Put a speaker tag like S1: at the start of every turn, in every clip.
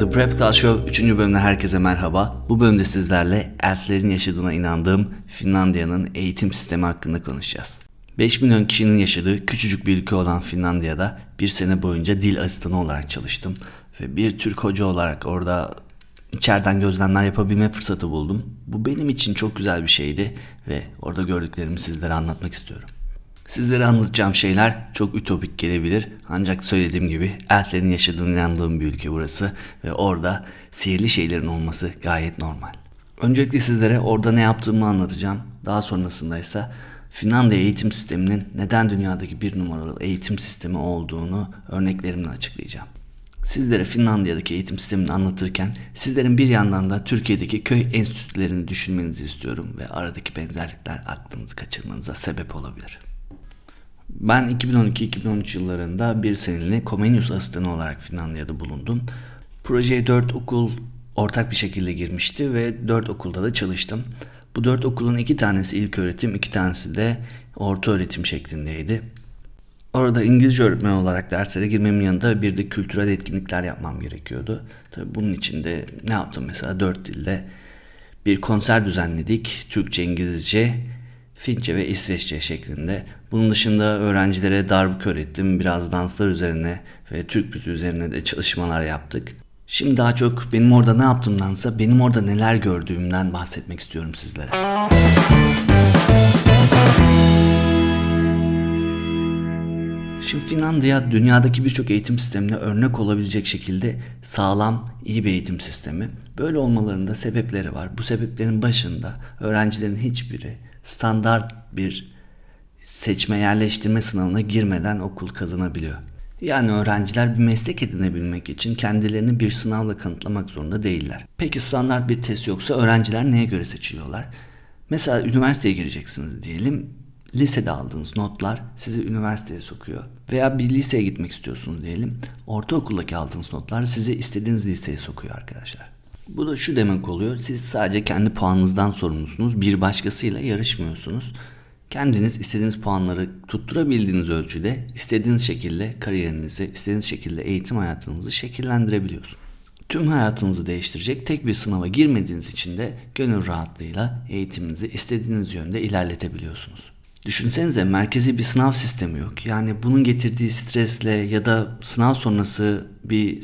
S1: The Prep Class Show 3. bölümde herkese merhaba. Bu bölümde sizlerle elflerin yaşadığına inandığım Finlandiya'nın eğitim sistemi hakkında konuşacağız. 5 milyon kişinin yaşadığı küçücük bir ülke olan Finlandiya'da bir sene boyunca dil asistanı olarak çalıştım. Ve bir Türk hoca olarak orada içeriden gözlemler yapabilme fırsatı buldum. Bu benim için çok güzel bir şeydi ve orada gördüklerimi sizlere anlatmak istiyorum. Sizlere anlatacağım şeyler çok ütopik gelebilir ancak söylediğim gibi elflerin yaşadığını inandığım bir ülke burası ve orada sihirli şeylerin olması gayet normal. Öncelikle sizlere orada ne yaptığımı anlatacağım. Daha sonrasında ise Finlandiya eğitim sisteminin neden dünyadaki bir numaralı eğitim sistemi olduğunu örneklerimle açıklayacağım. Sizlere Finlandiya'daki eğitim sistemini anlatırken sizlerin bir yandan da Türkiye'deki köy enstitülerini düşünmenizi istiyorum ve aradaki benzerlikler aklınızı kaçırmanıza sebep olabilir. Ben 2012-2013 yıllarında bir seneliğine Comenius asistanı olarak Finlandiya'da bulundum. Projeye 4 okul ortak bir şekilde girmişti ve 4 okulda da çalıştım. Bu 4 okulun iki tanesi ilk öğretim, iki tanesi de orta öğretim şeklindeydi. Orada İngilizce öğretmen olarak derslere girmemin yanında bir de kültürel etkinlikler yapmam gerekiyordu. Tabii bunun için de ne yaptım mesela dört dilde bir konser düzenledik. Türkçe, İngilizce, Fince ve İsveççe şeklinde. Bunun dışında öğrencilere darbuka öğrettim. Biraz danslar üzerine ve Türk müziği üzerine de çalışmalar yaptık. Şimdi daha çok benim orada ne yaptığımdansa benim orada neler gördüğümden bahsetmek istiyorum sizlere. Şimdi Finlandiya dünyadaki birçok eğitim sistemine örnek olabilecek şekilde sağlam, iyi bir eğitim sistemi. Böyle olmalarında sebepleri var. Bu sebeplerin başında öğrencilerin hiçbiri standart bir seçme yerleştirme sınavına girmeden okul kazanabiliyor. Yani öğrenciler bir meslek edinebilmek için kendilerini bir sınavla kanıtlamak zorunda değiller. Peki standart bir test yoksa öğrenciler neye göre seçiliyorlar? Mesela üniversiteye gireceksiniz diyelim. Lisede aldığınız notlar sizi üniversiteye sokuyor. Veya bir liseye gitmek istiyorsunuz diyelim. Ortaokuldaki aldığınız notlar sizi istediğiniz liseye sokuyor arkadaşlar. Bu da şu demek oluyor. Siz sadece kendi puanınızdan sorumlusunuz. Bir başkasıyla yarışmıyorsunuz. Kendiniz istediğiniz puanları tutturabildiğiniz ölçüde istediğiniz şekilde kariyerinizi, istediğiniz şekilde eğitim hayatınızı şekillendirebiliyorsunuz. Tüm hayatınızı değiştirecek tek bir sınava girmediğiniz için de gönül rahatlığıyla eğitiminizi istediğiniz yönde ilerletebiliyorsunuz. Düşünsenize merkezi bir sınav sistemi yok. Yani bunun getirdiği stresle ya da sınav sonrası bir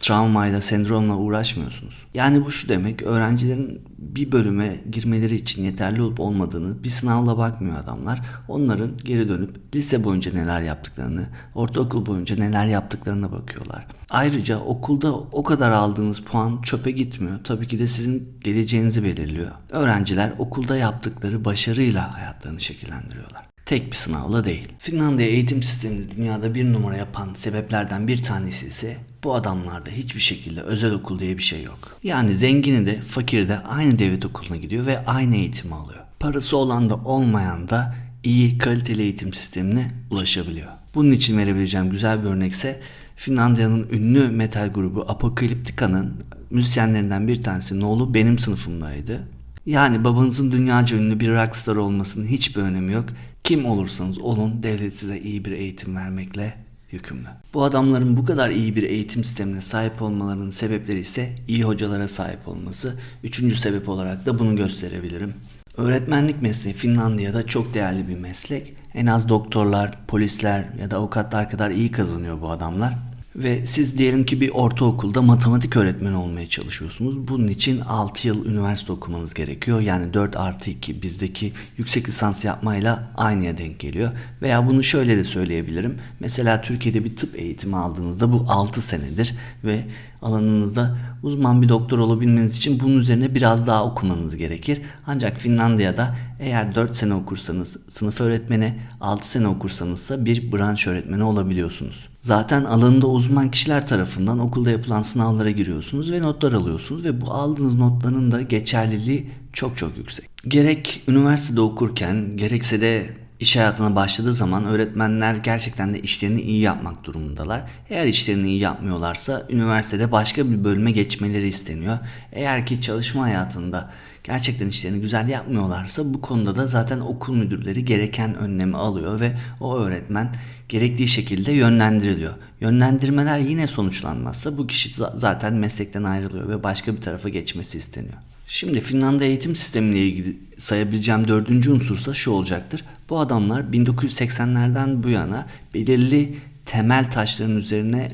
S1: travmayla, sendromla uğraşmıyorsunuz. Yani bu şu demek, öğrencilerin bir bölüme girmeleri için yeterli olup olmadığını bir sınavla bakmıyor adamlar. Onların geri dönüp lise boyunca neler yaptıklarını, ortaokul boyunca neler yaptıklarına bakıyorlar. Ayrıca okulda o kadar aldığınız puan çöpe gitmiyor. Tabii ki de sizin geleceğinizi belirliyor. Öğrenciler okulda yaptıkları başarıyla hayatlarını şekillendiriyorlar. Tek bir sınavla değil. Finlandiya eğitim sistemini dünyada bir numara yapan sebeplerden bir tanesi ise bu adamlarda hiçbir şekilde özel okul diye bir şey yok. Yani zengini de fakiri de aynı devlet okuluna gidiyor ve aynı eğitimi alıyor. Parası olan da olmayan da iyi kaliteli eğitim sistemine ulaşabiliyor. Bunun için verebileceğim güzel bir örnekse Finlandiya'nın ünlü metal grubu Apocalyptica'nın müzisyenlerinden bir tanesi Noğlu benim sınıfımdaydı. Yani babanızın dünyaca ünlü bir rockstar olmasının hiçbir önemi yok. Kim olursanız olun devlet size iyi bir eğitim vermekle yükümlü. Bu adamların bu kadar iyi bir eğitim sistemine sahip olmalarının sebepleri ise iyi hocalara sahip olması. Üçüncü sebep olarak da bunu gösterebilirim. Öğretmenlik mesleği Finlandiya'da çok değerli bir meslek. En az doktorlar, polisler ya da avukatlar kadar iyi kazanıyor bu adamlar. Ve siz diyelim ki bir ortaokulda matematik öğretmeni olmaya çalışıyorsunuz. Bunun için 6 yıl üniversite okumanız gerekiyor. Yani 4 artı 2 bizdeki yüksek lisans yapmayla aynıya denk geliyor. Veya bunu şöyle de söyleyebilirim. Mesela Türkiye'de bir tıp eğitimi aldığınızda bu 6 senedir ve alanınızda uzman bir doktor olabilmeniz için bunun üzerine biraz daha okumanız gerekir. Ancak Finlandiya'da eğer 4 sene okursanız sınıf öğretmeni, 6 sene okursanızsa bir branş öğretmeni olabiliyorsunuz. Zaten alanında uzman kişiler tarafından okulda yapılan sınavlara giriyorsunuz ve notlar alıyorsunuz ve bu aldığınız notların da geçerliliği çok çok yüksek. Gerek üniversitede okurken gerekse de iş hayatına başladığı zaman öğretmenler gerçekten de işlerini iyi yapmak durumundalar. Eğer işlerini iyi yapmıyorlarsa üniversitede başka bir bölüme geçmeleri isteniyor. Eğer ki çalışma hayatında gerçekten işlerini güzel yapmıyorlarsa bu konuda da zaten okul müdürleri gereken önlemi alıyor ve o öğretmen gerektiği şekilde yönlendiriliyor. Yönlendirmeler yine sonuçlanmazsa bu kişi zaten meslekten ayrılıyor ve başka bir tarafa geçmesi isteniyor. Şimdi Finlandiya eğitim sistemiyle ilgili sayabileceğim dördüncü unsursa şu olacaktır. Bu adamlar 1980'lerden bu yana belirli temel taşların üzerine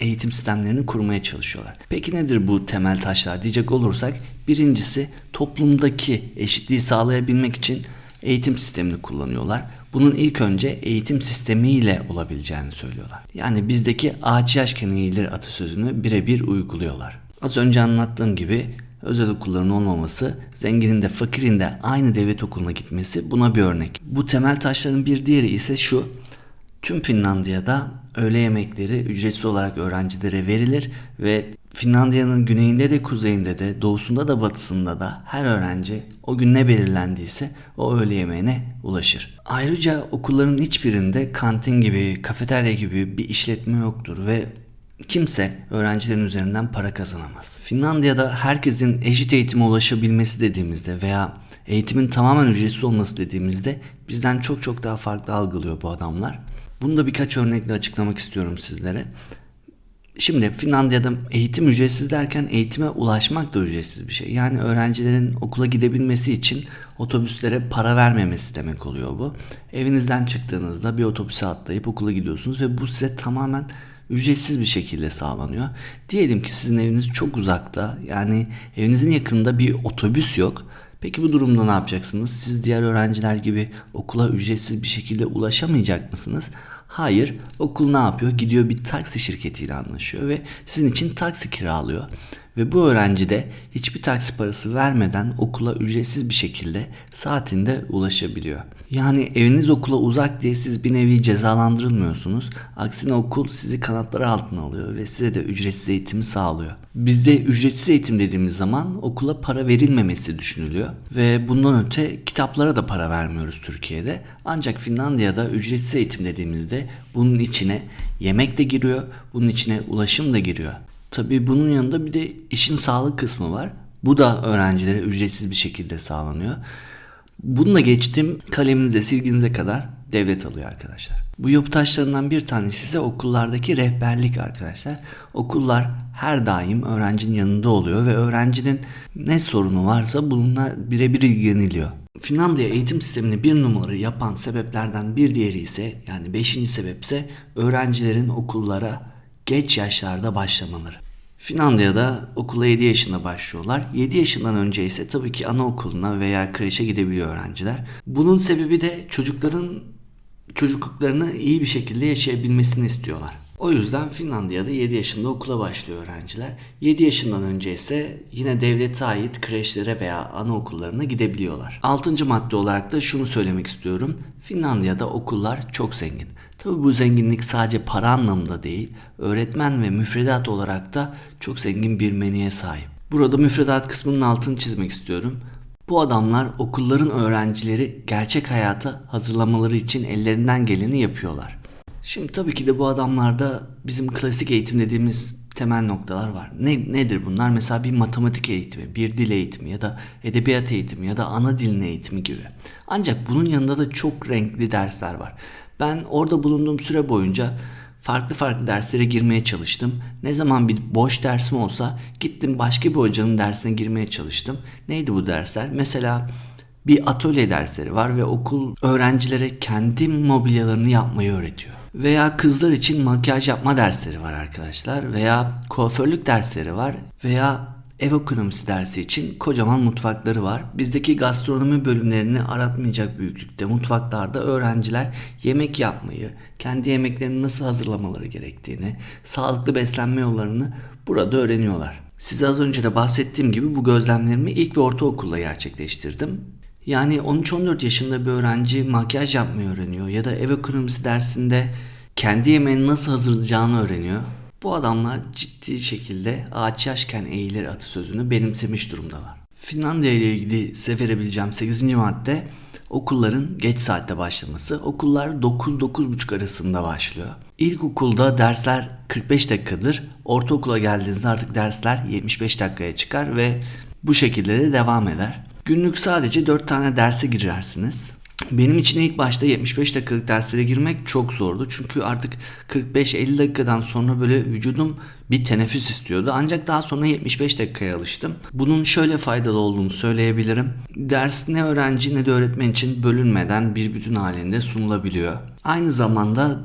S1: eğitim sistemlerini kurmaya çalışıyorlar. Peki nedir bu temel taşlar diyecek olursak birincisi toplumdaki eşitliği sağlayabilmek için eğitim sistemini kullanıyorlar. Bunun ilk önce eğitim sistemiyle olabileceğini söylüyorlar. Yani bizdeki ağaç yaşken eğilir atasözünü birebir uyguluyorlar. Az önce anlattığım gibi özel okulların olmaması, zenginin de fakirin de aynı devlet okuluna gitmesi buna bir örnek. Bu temel taşların bir diğeri ise şu. Tüm Finlandiya'da öğle yemekleri ücretsiz olarak öğrencilere verilir ve Finlandiya'nın güneyinde de kuzeyinde de doğusunda da batısında da her öğrenci o gün ne belirlendiyse o öğle yemeğine ulaşır. Ayrıca okulların hiçbirinde kantin gibi, kafeterya gibi bir işletme yoktur ve kimse öğrencilerin üzerinden para kazanamaz. Finlandiya'da herkesin eşit eğitime ulaşabilmesi dediğimizde veya eğitimin tamamen ücretsiz olması dediğimizde bizden çok çok daha farklı algılıyor bu adamlar. Bunu da birkaç örnekle açıklamak istiyorum sizlere. Şimdi Finlandiya'da eğitim ücretsiz derken eğitime ulaşmak da ücretsiz bir şey. Yani öğrencilerin okula gidebilmesi için otobüslere para vermemesi demek oluyor bu. Evinizden çıktığınızda bir otobüse atlayıp okula gidiyorsunuz ve bu size tamamen ücretsiz bir şekilde sağlanıyor. Diyelim ki sizin eviniz çok uzakta yani evinizin yakınında bir otobüs yok. Peki bu durumda ne yapacaksınız? Siz diğer öğrenciler gibi okula ücretsiz bir şekilde ulaşamayacak mısınız? Hayır, okul ne yapıyor? Gidiyor bir taksi şirketiyle anlaşıyor ve sizin için taksi kiralıyor. Ve bu öğrenci de hiçbir taksi parası vermeden okula ücretsiz bir şekilde saatinde ulaşabiliyor. Yani eviniz okula uzak diye siz bir nevi cezalandırılmıyorsunuz. Aksine okul sizi kanatları altına alıyor ve size de ücretsiz eğitimi sağlıyor. Bizde ücretsiz eğitim dediğimiz zaman okula para verilmemesi düşünülüyor. Ve bundan öte kitaplara da para vermiyoruz Türkiye'de. Ancak Finlandiya'da ücretsiz eğitim dediğimizde bunun içine yemek de giriyor, bunun içine ulaşım da giriyor. Tabii bunun yanında bir de işin sağlık kısmı var. Bu da öğrencilere ücretsiz bir şekilde sağlanıyor. Bununla geçtim kaleminize silginize kadar devlet alıyor arkadaşlar. Bu yapı taşlarından bir tanesi ise okullardaki rehberlik arkadaşlar. Okullar her daim öğrencinin yanında oluyor ve öğrencinin ne sorunu varsa bununla birebir ilgileniliyor. Finlandiya eğitim sistemini bir numaralı yapan sebeplerden bir diğeri ise yani beşinci sebep ise öğrencilerin okullara geç yaşlarda başlamaları. Finlandiya'da okula 7 yaşında başlıyorlar. 7 yaşından önce ise tabii ki anaokuluna veya kreşe gidebiliyor öğrenciler. Bunun sebebi de çocukların çocukluklarını iyi bir şekilde yaşayabilmesini istiyorlar. O yüzden Finlandiya'da 7 yaşında okula başlıyor öğrenciler. 7 yaşından önce ise yine devlete ait kreşlere veya anaokullarına gidebiliyorlar. 6. madde olarak da şunu söylemek istiyorum. Finlandiya'da okullar çok zengin. Tabi bu zenginlik sadece para anlamında değil, öğretmen ve müfredat olarak da çok zengin bir menüye sahip. Burada müfredat kısmının altını çizmek istiyorum. Bu adamlar okulların öğrencileri gerçek hayata hazırlamaları için ellerinden geleni yapıyorlar. Şimdi tabii ki de bu adamlarda bizim klasik eğitim dediğimiz temel noktalar var. Ne, nedir bunlar? Mesela bir matematik eğitimi, bir dil eğitimi ya da edebiyat eğitimi ya da ana dilin eğitimi gibi. Ancak bunun yanında da çok renkli dersler var. Ben orada bulunduğum süre boyunca farklı farklı derslere girmeye çalıştım. Ne zaman bir boş dersim olsa gittim başka bir hocanın dersine girmeye çalıştım. Neydi bu dersler? Mesela bir atölye dersleri var ve okul öğrencilere kendi mobilyalarını yapmayı öğretiyor. Veya kızlar için makyaj yapma dersleri var arkadaşlar. Veya kuaförlük dersleri var. Veya ev ekonomisi dersi için kocaman mutfakları var. Bizdeki gastronomi bölümlerini aratmayacak büyüklükte mutfaklarda öğrenciler yemek yapmayı, kendi yemeklerini nasıl hazırlamaları gerektiğini, sağlıklı beslenme yollarını burada öğreniyorlar. Size az önce de bahsettiğim gibi bu gözlemlerimi ilk ve ortaokulda gerçekleştirdim. Yani 13-14 yaşında bir öğrenci makyaj yapmayı öğreniyor ya da ev ekonomisi dersinde kendi yemeğini nasıl hazırlayacağını öğreniyor. Bu adamlar ciddi şekilde ağaç yaşken eğilir atasözünü benimsemiş durumdalar. Finlandiya ile ilgili size verebileceğim 8. madde okulların geç saatte başlaması. Okullar 9-9.30 arasında başlıyor. İlkokulda dersler 45 dakikadır. Ortaokula geldiğinizde artık dersler 75 dakikaya çıkar ve bu şekilde de devam eder. Günlük sadece 4 tane derse girersiniz. Benim için ilk başta 75 dakikalık derslere girmek çok zordu. Çünkü artık 45-50 dakikadan sonra böyle vücudum bir teneffüs istiyordu. Ancak daha sonra 75 dakikaya alıştım. Bunun şöyle faydalı olduğunu söyleyebilirim. Ders ne öğrenci ne de öğretmen için bölünmeden bir bütün halinde sunulabiliyor. Aynı zamanda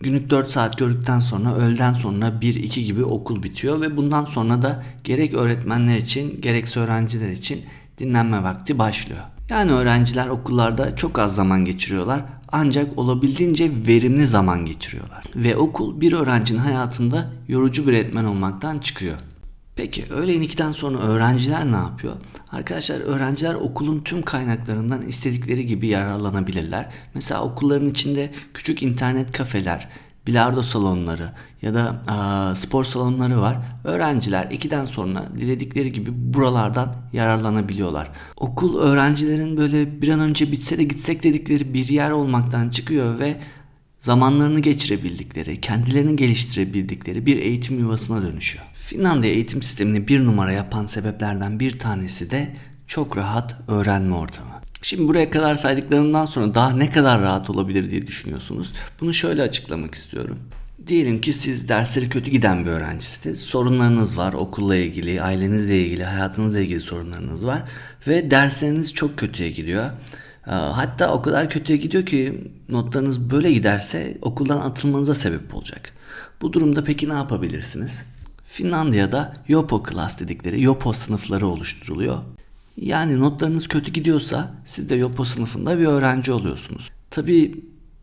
S1: Günlük 4 saat gördükten sonra öğleden sonra 1-2 gibi okul bitiyor ve bundan sonra da gerek öğretmenler için gerekse öğrenciler için dinlenme vakti başlıyor. Yani öğrenciler okullarda çok az zaman geçiriyorlar ancak olabildiğince verimli zaman geçiriyorlar. Ve okul bir öğrencinin hayatında yorucu bir etmen olmaktan çıkıyor. Peki öğlen 2'den sonra öğrenciler ne yapıyor? Arkadaşlar öğrenciler okulun tüm kaynaklarından istedikleri gibi yararlanabilirler. Mesela okulların içinde küçük internet kafeler, bilardo salonları ya da a, spor salonları var. Öğrenciler 2'den sonra diledikleri gibi buralardan yararlanabiliyorlar. Okul öğrencilerin böyle bir an önce bitse de gitsek dedikleri bir yer olmaktan çıkıyor ve zamanlarını geçirebildikleri, kendilerini geliştirebildikleri bir eğitim yuvasına dönüşüyor. Finlandiya eğitim sistemini bir numara yapan sebeplerden bir tanesi de çok rahat öğrenme ortamı. Şimdi buraya kadar saydıklarımdan sonra daha ne kadar rahat olabilir diye düşünüyorsunuz. Bunu şöyle açıklamak istiyorum. Diyelim ki siz dersleri kötü giden bir öğrencisiniz. Sorunlarınız var okulla ilgili, ailenizle ilgili, hayatınızla ilgili sorunlarınız var. Ve dersleriniz çok kötüye gidiyor. Ee, hatta o kadar kötüye gidiyor ki notlarınız böyle giderse okuldan atılmanıza sebep olacak. Bu durumda peki ne yapabilirsiniz? Finlandiya'da Yopo Class dedikleri Yopo sınıfları oluşturuluyor. Yani notlarınız kötü gidiyorsa siz de Yopo sınıfında bir öğrenci oluyorsunuz. Tabii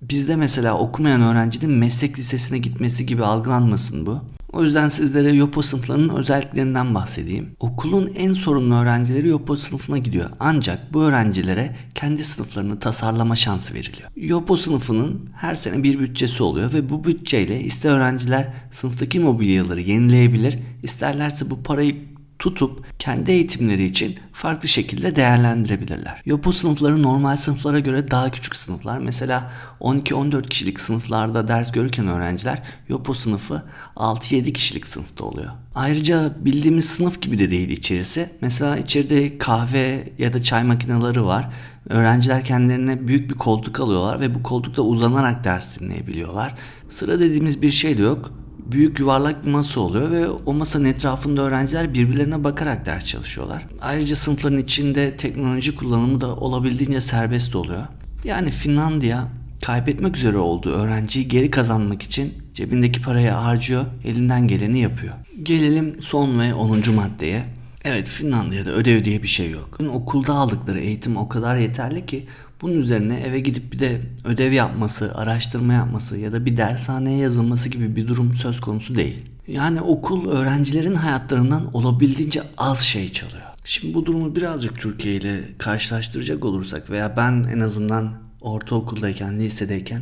S1: bizde mesela okumayan öğrencinin meslek lisesine gitmesi gibi algılanmasın bu. O yüzden sizlere Yopo sınıflarının özelliklerinden bahsedeyim. Okulun en sorumlu öğrencileri Yopo sınıfına gidiyor. Ancak bu öğrencilere kendi sınıflarını tasarlama şansı veriliyor. Yopo sınıfının her sene bir bütçesi oluyor ve bu bütçeyle ister öğrenciler sınıftaki mobilyaları yenileyebilir, isterlerse bu parayı tutup kendi eğitimleri için farklı şekilde değerlendirebilirler. Yopo sınıfları normal sınıflara göre daha küçük sınıflar. Mesela 12-14 kişilik sınıflarda ders görürken öğrenciler Yopo sınıfı 6-7 kişilik sınıfta oluyor. Ayrıca bildiğimiz sınıf gibi de değil içerisi. Mesela içeride kahve ya da çay makineleri var. Öğrenciler kendilerine büyük bir koltuk alıyorlar ve bu koltukta uzanarak ders dinleyebiliyorlar. Sıra dediğimiz bir şey de yok büyük yuvarlak bir masa oluyor ve o masanın etrafında öğrenciler birbirlerine bakarak ders çalışıyorlar. Ayrıca sınıfların içinde teknoloji kullanımı da olabildiğince serbest oluyor. Yani Finlandiya kaybetmek üzere olduğu öğrenciyi geri kazanmak için cebindeki parayı harcıyor, elinden geleni yapıyor. Gelelim son ve 10. maddeye. Evet Finlandiya'da ödev diye bir şey yok. Okulda aldıkları eğitim o kadar yeterli ki bunun üzerine eve gidip bir de ödev yapması, araştırma yapması ya da bir dershaneye yazılması gibi bir durum söz konusu değil. Yani okul öğrencilerin hayatlarından olabildiğince az şey çalıyor. Şimdi bu durumu birazcık Türkiye ile karşılaştıracak olursak veya ben en azından ortaokuldayken, lisedeyken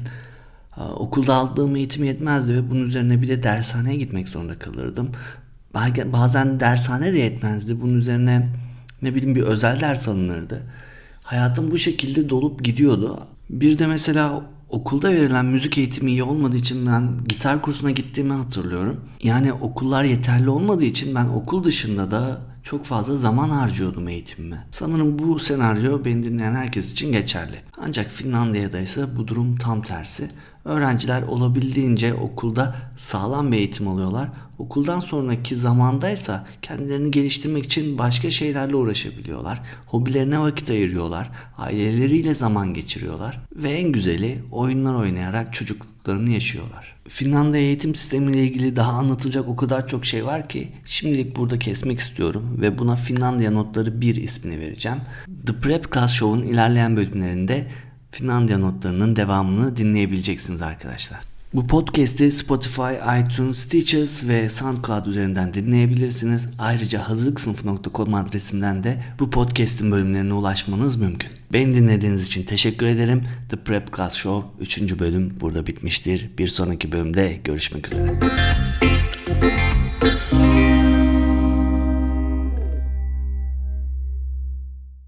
S1: okulda aldığım eğitim yetmezdi ve bunun üzerine bir de dershaneye gitmek zorunda kalırdım. Bazen dershane de yetmezdi. Bunun üzerine ne bileyim bir özel ders alınırdı. Hayatım bu şekilde dolup gidiyordu. Bir de mesela okulda verilen müzik eğitimi iyi olmadığı için ben gitar kursuna gittiğimi hatırlıyorum. Yani okullar yeterli olmadığı için ben okul dışında da çok fazla zaman harcıyordum eğitimime. Sanırım bu senaryo beni dinleyen herkes için geçerli. Ancak Finlandiya'da ise bu durum tam tersi. Öğrenciler olabildiğince okulda sağlam bir eğitim alıyorlar. Okuldan sonraki zamandaysa kendilerini geliştirmek için başka şeylerle uğraşabiliyorlar. Hobilerine vakit ayırıyorlar. Aileleriyle zaman geçiriyorlar. Ve en güzeli oyunlar oynayarak çocukluklarını yaşıyorlar. Finlandiya eğitim sistemiyle ilgili daha anlatılacak o kadar çok şey var ki şimdilik burada kesmek istiyorum ve buna Finlandiya notları 1 ismini vereceğim. The Prep Class Show'un ilerleyen bölümlerinde Finlandiya notlarının devamını dinleyebileceksiniz arkadaşlar. Bu podcast'i Spotify, iTunes, Stitches ve SoundCloud üzerinden dinleyebilirsiniz. Ayrıca hazırlıksınıfı.com adresimden de bu podcast'in bölümlerine ulaşmanız mümkün. Beni dinlediğiniz için teşekkür ederim. The Prep Class Show 3. bölüm burada bitmiştir. Bir sonraki bölümde görüşmek üzere.